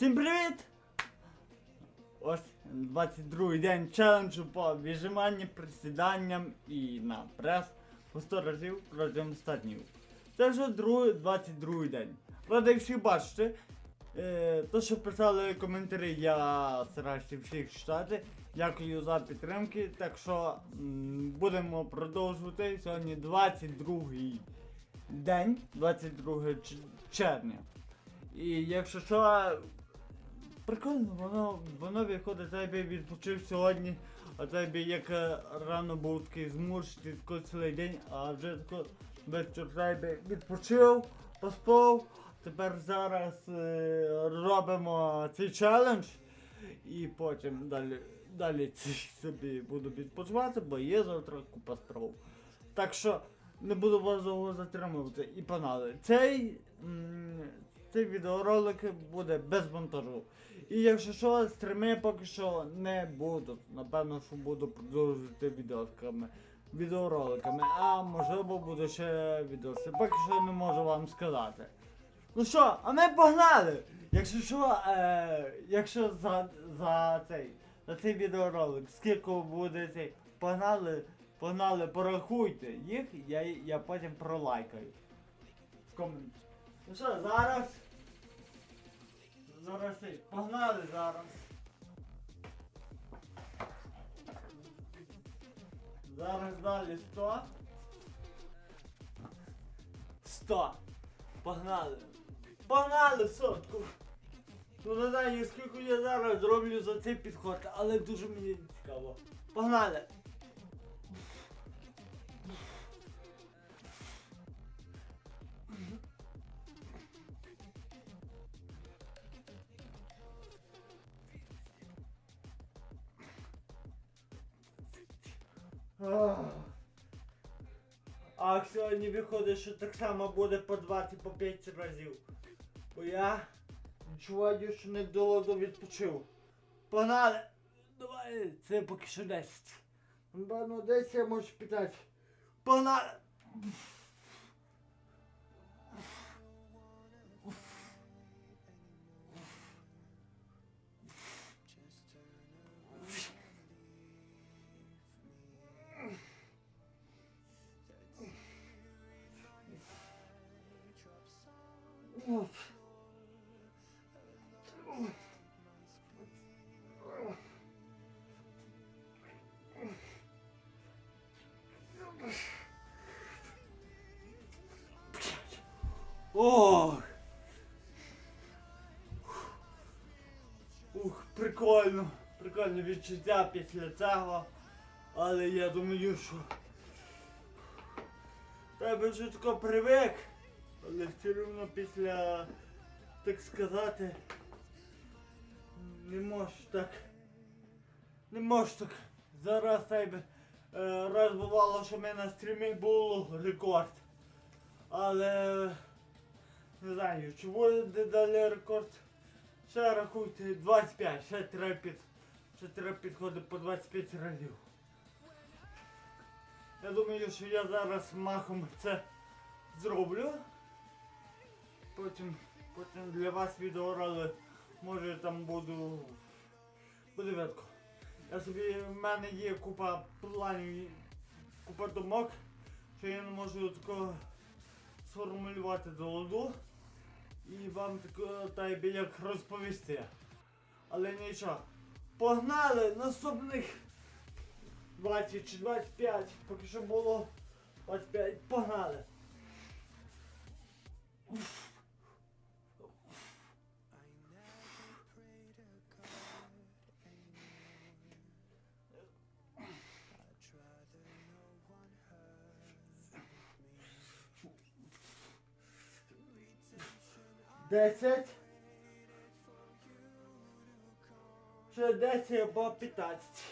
Всім привіт! Ось 22 й день челенджу по віджиманням, присіданням і на прес по 100 разів протягом 100 днів. Це вже другий, 22 день. Радий всіх бачити. Е, то, що писали коментарі, я стараюся всіх читати. Дякую за підтримки. Так що м, будемо продовжувати. Сьогодні 22 день, 22 червня. І якщо що, прикольно, воно, воно виходить, тебе відпочив сьогодні, а тебе як е, рано був такий змучений такий цілий день, а вже тако вечір тебе відпочив, поспав. Тепер зараз е, робимо цей челендж і потім далі, далі собі буду відпочивати, бо є завтра купа справ. Так що не буду вас довго затримувати і панали. Цей, цей відеоролик буде без монтажу. І якщо що, стріми поки що не буду. Напевно, що буду продовжувати відеоками, відеороликами. А можливо буде ще відоси. Поки що не можу вам сказати. Ну що, а ми погнали! Якщо що, е, якщо за, за цей за цей відеоролик, скільки буде цей, погнали, погнали, порахуйте їх, я, я потім пролайкаю. В коменті. Ну що, зараз. Зараз погнали зараз. Зараз далі 100. 100. Погнали. Погнали сотку. Ну не знаю, скільки я зараз зроблю за цей підход, але дуже мені цікаво. Погнали. Ах. А сьогодні виходить, що так само буде по 20 по 5 разів. Бо я відчуваю, що не долго відпочив. Погнали! Давай, це поки що 10. Напевно, десь я можу питати. Погнали! Уф. Ох. Ух, прикольно. Прикольне відчуття після цього. Але я думаю, що тебе вже тако привик. Але все одно після, так сказати, не можеш так. Не можеш так. Зараз тебе раз бувало, що в мене стрімі було рекорд. Але не знаю, чи буде далі рекорд. Ще рахуйте 25, ще треба під. Ще треба підходити по 25 разів. Я думаю, що я зараз махом це зроблю. Потім, потім для вас відеорали, може там буду. Буде видко. Я собі, в мене є купа планів, купа думок, що я не можу такого сформулювати до ладу і вам тако та як розповісти. Але нічого. Погнали наступних 20 чи 25, поки що було 25, погнали. Десять. Ще десять або п'ятнадцять.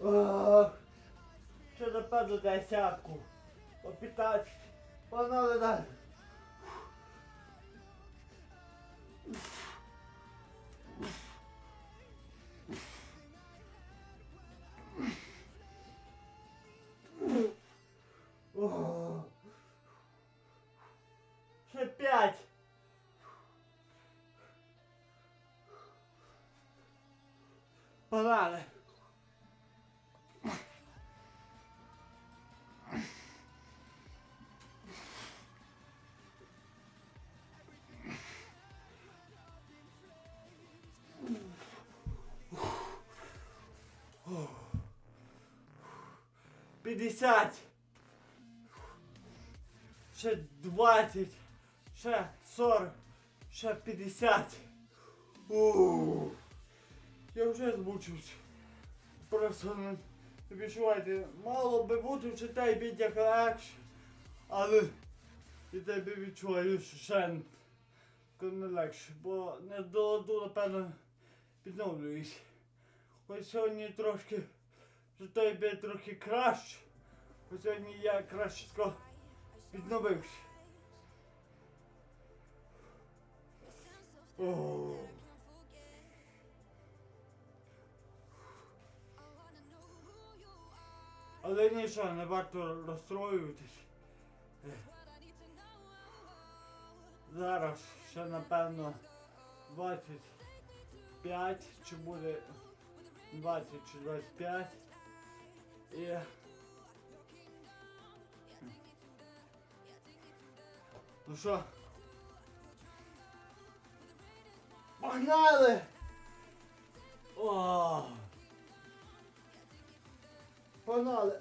Ох, Ще напевно десятку. По 15. Погнали далі. Ще п'ять. Погнали. П'ятдесят. Ще двадцять. Ще сорок. Ще п'ятдесят. Ууу. Я вже змучився. Просто не відчувайте, мало би бути в читай як легше. Але і тебе відчуваю, що ще не легше, бо не до ладу, напевно, відновлююсь. Ось сьогодні трошки читай би трохи краще. Ось сьогодні я краще відновився. О. Але нічого, не варто розстроюватись. Зараз ще напевно 25 чи буде 20 чи 25. І... Ну що? Погнали! О! Погнали!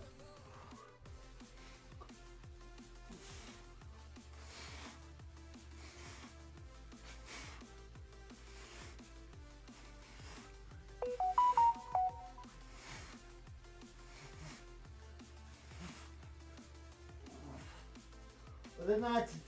Одинадцять.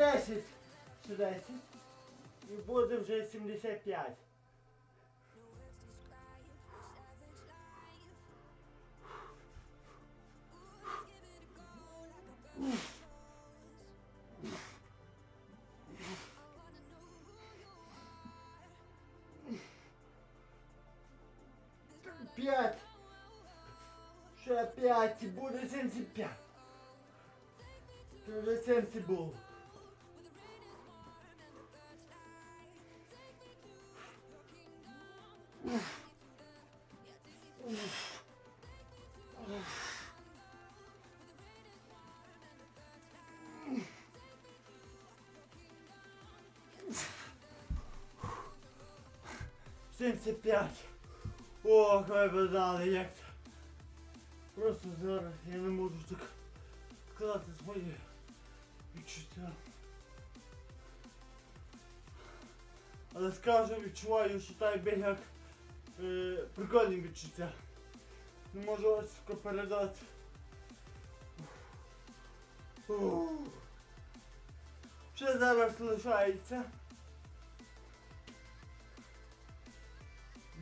10, 10 и буду уже 75. П'ять. Ще п'ять, Буду семьдесят пять. Уже семьдесят был. Сімдесят п'ять. Ох, ви б знали, як це. Просто зараз я не можу так сказати свої відчуття. Але скажу, відчуваю, що так би як е, прикольні відчуття. Не можу ось передати. Ще зараз лишається.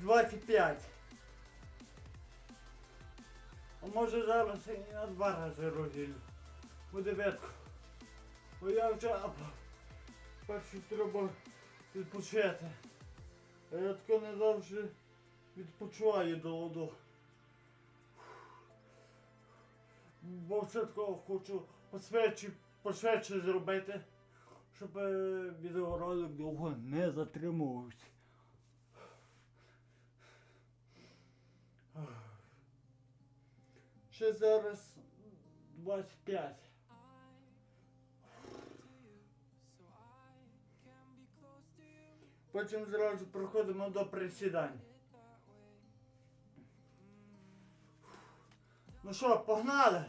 25. А може зараз і на два рази розділю. Буде ветко. Бо я вже а, перше треба відпочити. А я тако не завжди відпочиваю до ладу. Бо все тако хочу посвечі зробити, щоб е, відеоролик довго не затримувався. Ще зараз 25. Потім зразу проходимо до присідань. Ну що, погнали?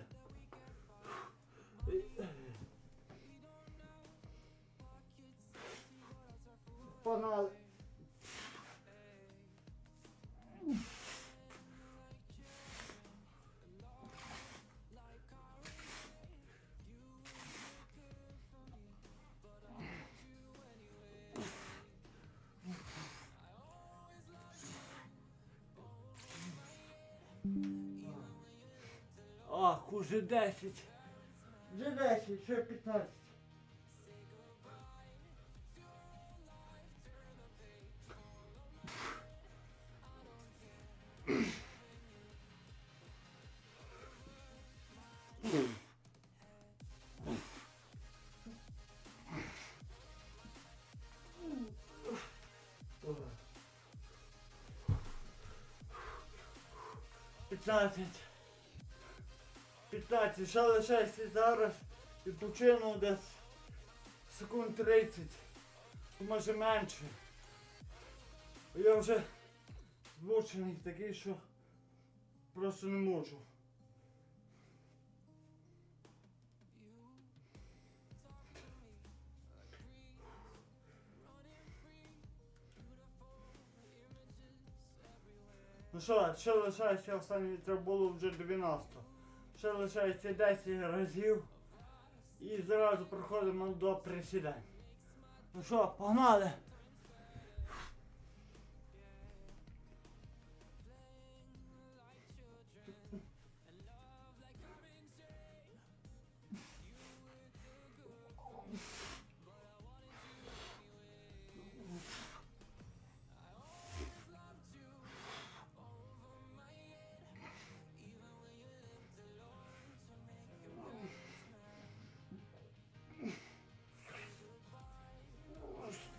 Погнали. Уже 10. Вже 10, ще 15. Пятнадцать. 15. Ще лишається зараз і почину десь секунд 30. Може менше. Я вже змучений такий, що просто не можу. Ну що, ще лишається останній це було вже 90. Ще лишається 10 разів. І зразу проходимо до присідань. Ну що, погнали!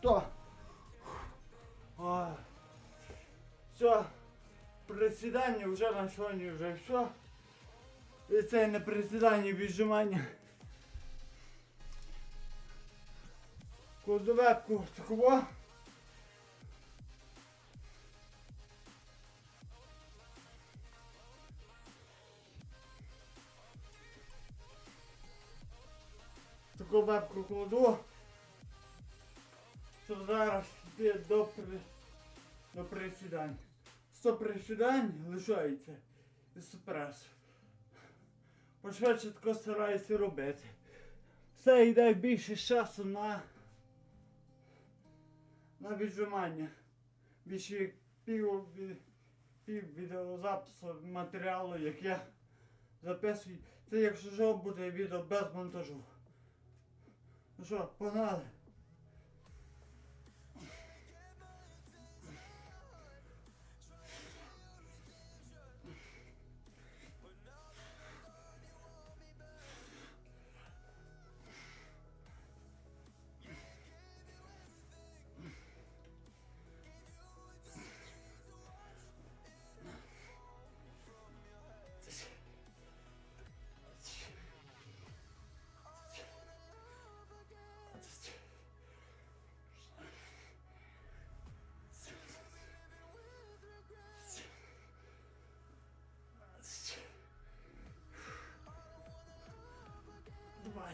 Сто. Ой. Все. Присідання вже на сьогодні вже все. І це не присідання, віджимання. Кладовепку такого. Таку вебку кладу. Зараз йти до, до присідань. 100 присідань лишається і супрес. Пошвидше тако стараюся робити. Все йде більше часу на, на віджимання. Більше пів, пів відеозапису матеріалу, як я записую. Це якщо що буде відео без монтажу. Ну що, погнали.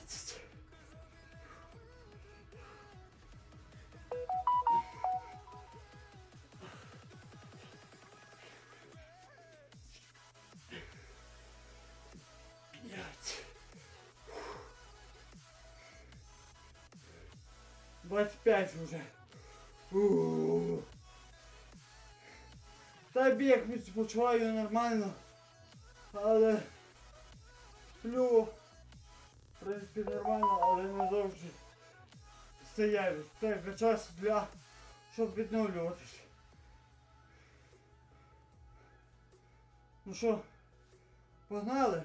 Двадцять. П'ять. Двадцять п'ять уже. Ууу. Та біг відпочиваю нормально. Але сплю. Принципі нормально, але не завжди стояві. Це час для щоб відновлюватись. Ну що, погнали?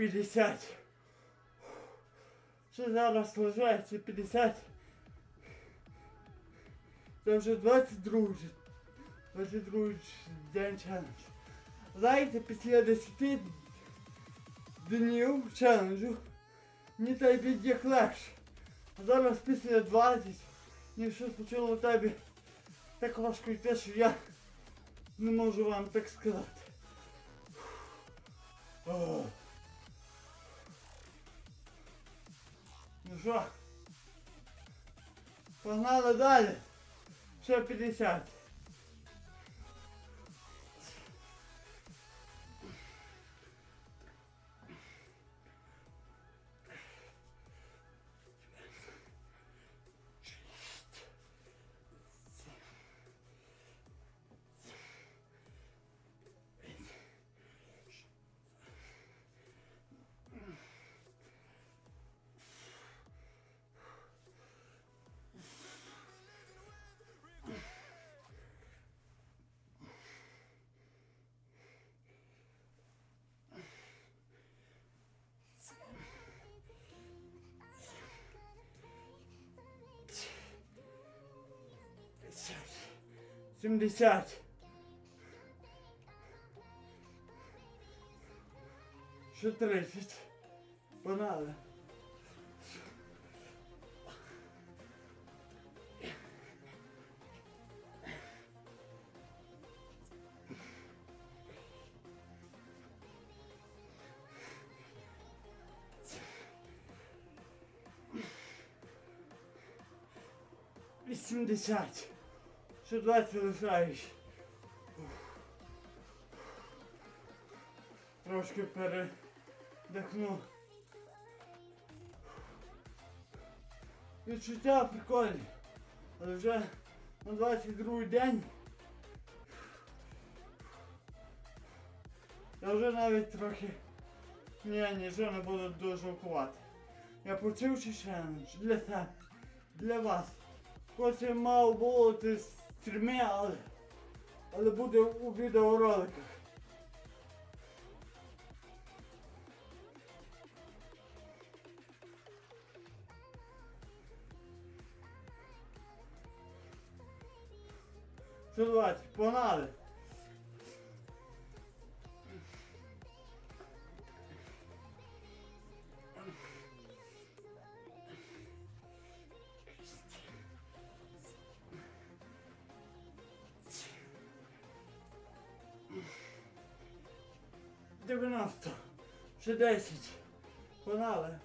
50. Ще зараз лежається 50. Це вже 22 22 день челендж. Знаєте, після 10 днів челенджу мені бід віддяк легше. А зараз після 20 і щось почало тебе так важко йти, що я не можу вам так сказати. Фух. Ну що? Погнали далі. Ще 50. Сімдесят. Ще тридцять. Погнали. Вісімдесят. Ще 20 лишаєш. Трошки передихну. Відчуття прикольні. Але вже на 22 день. Я вже навіть трохи ні, нічого не буду дуже жалкувати. Я почув чи челендж для себе, для вас. Хоч і мав бути стріми, але, але буде у відеороликах. Що давайте, погнали. Дев'яносто. Ще десять. Погнали.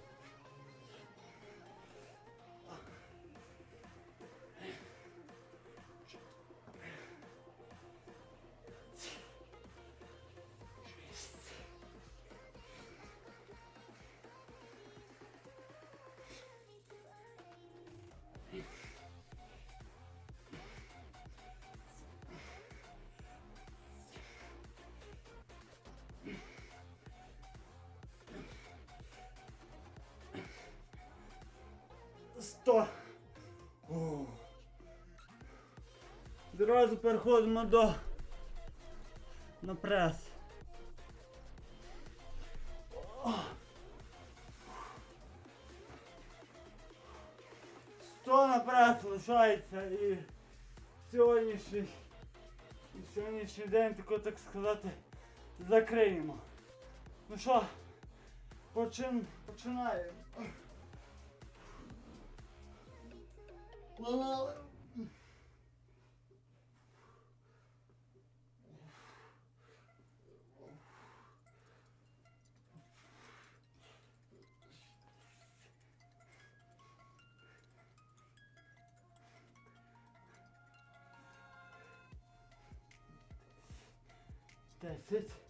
Сто. О. Зразу переходимо до на прес. Сто на прес лишається і сьогоднішній і сьогоднішній день, тако так сказати, закриємо. Ну що, почин, починаємо. Погнали. Десять.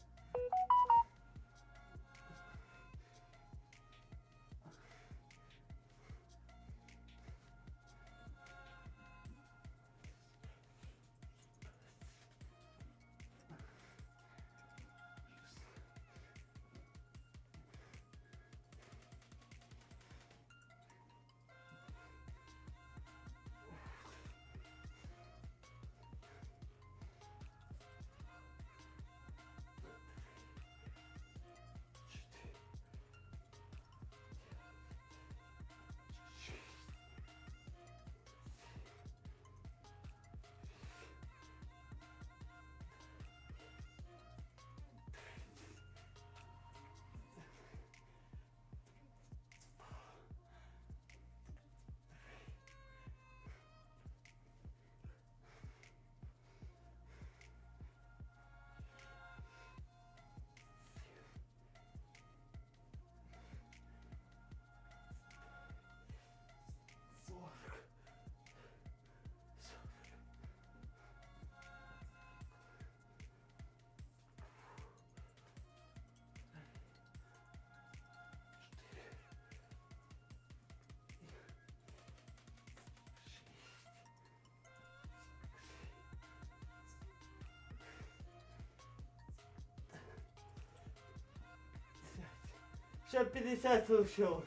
Ще 50 лишилось.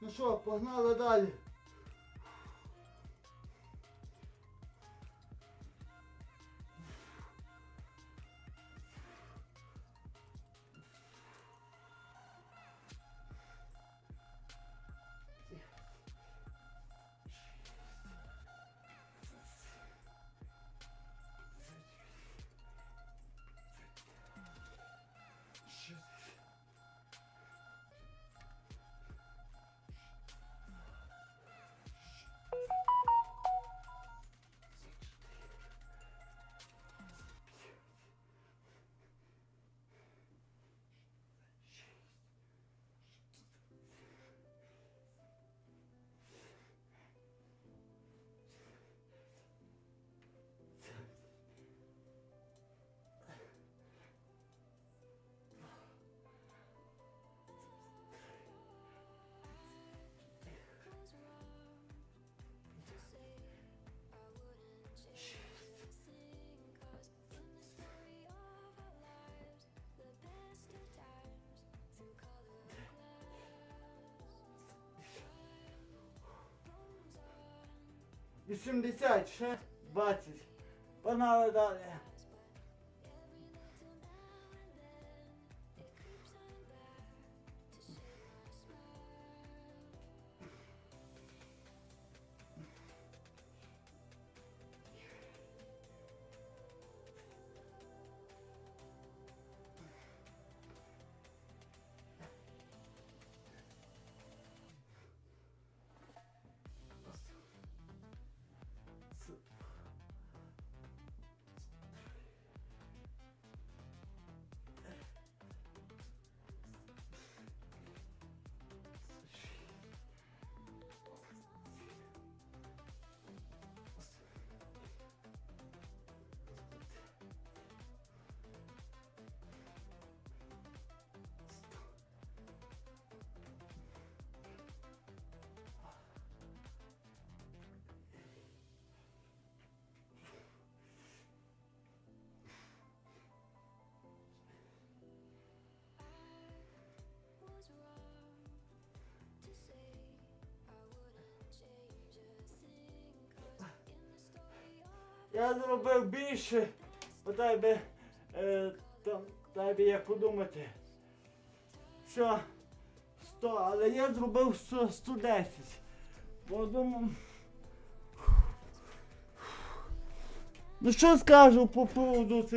Ну що, погнали далі. Вісімдесят, ще 20. Погнали далі. Я зробив більше, бо дай би, е, там, дай би як подумати. Що 100, але я зробив 100, 110. Бо думав. Ну що скажу по поводу.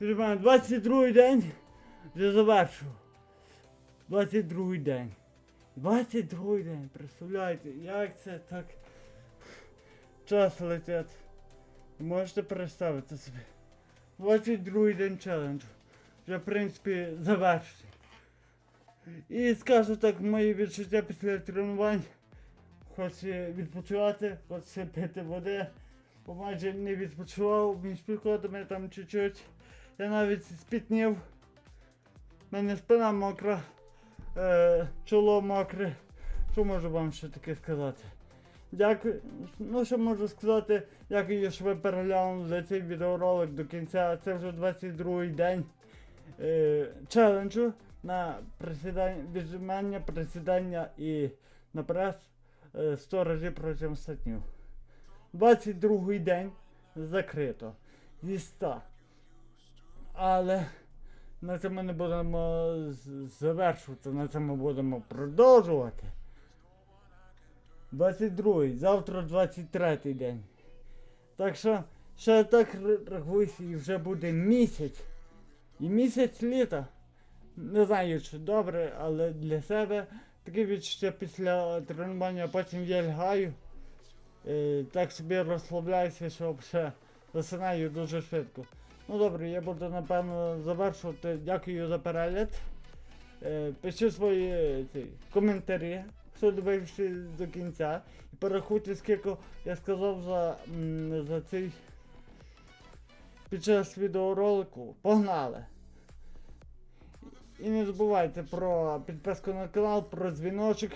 Ребят, 22 день вже завершив. 22 день. 22 день, представляєте, як це так час летить. Можете представити собі. 22 день челенджу. Вже, в принципі, завершений. І скажу так, мої відчуття після тренувань. Хоче відпочивати, хоче пити води. Бо майже не відпочивав між підходами там чуть-чуть. Я навіть спітнів. У мене спина мокра, е, чоло мокре. Що можу вам ще таке сказати? Дякую. Ну, що можу сказати, дякую, що ви переглянули цей відеоролик до кінця. Це вже 22-й день е, челенджу на присідання, віджимання, присідання і на прес е, 100 разів протягом 100 днів. 22-й день закрито. Зі 100. Але на цьому не будемо завершувати, на цьому будемо продовжувати. 22-й, завтра 23-й день. Так що ще так рахуйся і вже буде місяць. І місяць літа. Не знаю, чи добре, але для себе таке відчуття після тренування, потім я лягаю. Е, так собі розслабляюся, що ще засинаю дуже швидко. Ну добре, я буду напевно завершувати. Дякую за перегляд. Е, пиши свої е, ці, коментарі, хто дивився до кінця. І порахуйте, скільки я сказав за, за цей під час відеоролику. Погнали! І не забувайте про підписку на канал, про дзвіночок.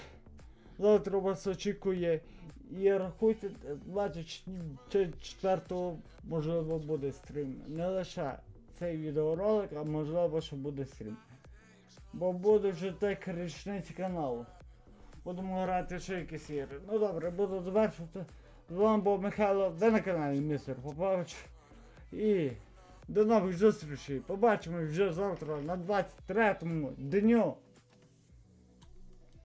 Завтра вас очікує. І рахуйте, 24 можливо буде стрім. Не лише цей відеоролик, а можливо, що буде стрім. Бо буде вже так річниці каналу. Будемо грати ще якісь ігри. Ну добре, буду завершувати. З вами був Михайло, ви на каналі Містер Попович. І до нових зустрічей. Побачимось вже завтра на 23-му дню